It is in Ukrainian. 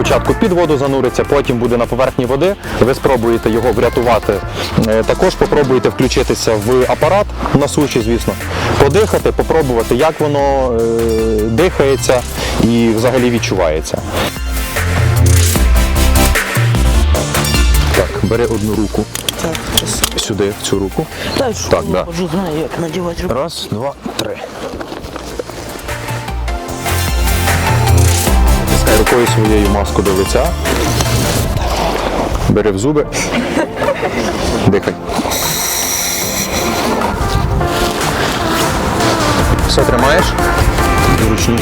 спочатку під воду зануриться, потім буде на поверхні води. Ви спробуєте його врятувати. Е, Також попробуєте включитися в апарат на суші, звісно, подихати, попробувати, як воно е, дихається і взагалі відчувається. Так, бери одну руку Так, сюди, в цю руку. В Так, школу да. знаю, як надівати руку. Раз, два, три. Рукою своєю маску до лиця. Бери в зуби. Дихай. Все тримаєш? Зручні.